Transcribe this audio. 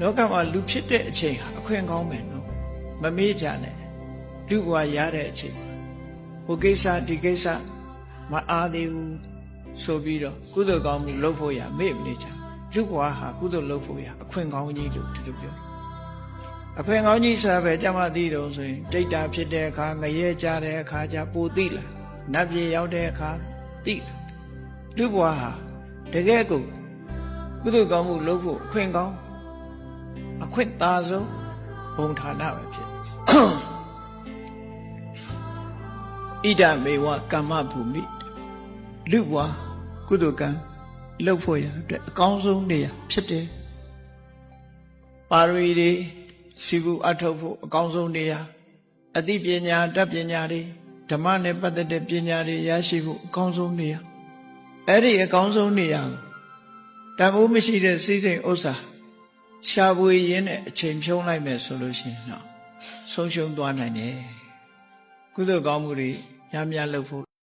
လောကမှာလူဖြစ်တဲ့အချိန်ဟာအခွင့်ကောင်းမယ်နော်မမေ့ကြနဲ့လူဘဝရတဲ့အချိန်ဟိုကိစ္စဒီကိစ္စမအားသေးဘူးဆိုပြီးတော့ကုသိုလ်ကောင်းမှုလုပ်ဖို့ရမေ့မနေကြလူဘဝဟာကုသိုလ်လုပ်ဖို့ရအခွင့်ကောင်းကြီးလို့ဒီလိုပြောတယ်အခွင့်ကောင်းကြီးဆိုတာပဲကြမ်းမသိတော့ဆိုရင်တိတ်တာဖြစ်တဲ့အခါငရဲကြတဲ့အခါကျပိုသိလာနတ်ပြည်ရောက်တဲ့အခါသိလာလူဘဝဟာတကယ်ကိုကုသိုလ်ကောင်းမှုလုပ်ဖို့အခွင့်ကောင်း အခွင့်သာဆုံးဘုံဌာနပဲဖြစ်ဣဒမေဝကမ္မဘူမိလူဘဝကုသိုလ်ကံလုပ်ဖို့ရအတွက်အကောင်းဆုံးနေရာဖြစ်တယ်ပါရမီတွေစီကူအထောက်ဖို့အကောင်းဆုံးနေရာအသိပညာတတ်ပညာတွေဓမ္မနဲ့ပတ်သက်တဲ့ပညာတွေရရှိဖို့အကောင်းဆုံးနေရာအဲ့ဒီအကောင်းဆုံးနေရာတန်ဖိုးမရှိတဲ့စိစိမ်ဥစ္စာ ရှားပွေရင်းနဲ့အချိန်ဖြုံးလိုက်မယ်ဆိုလို့ရှိရင်တော့ဆုံးရှုံးသွားနိုင်တယ်ကုသိုလ်ကောင်းမှုတွေများများလုပ်ဖို့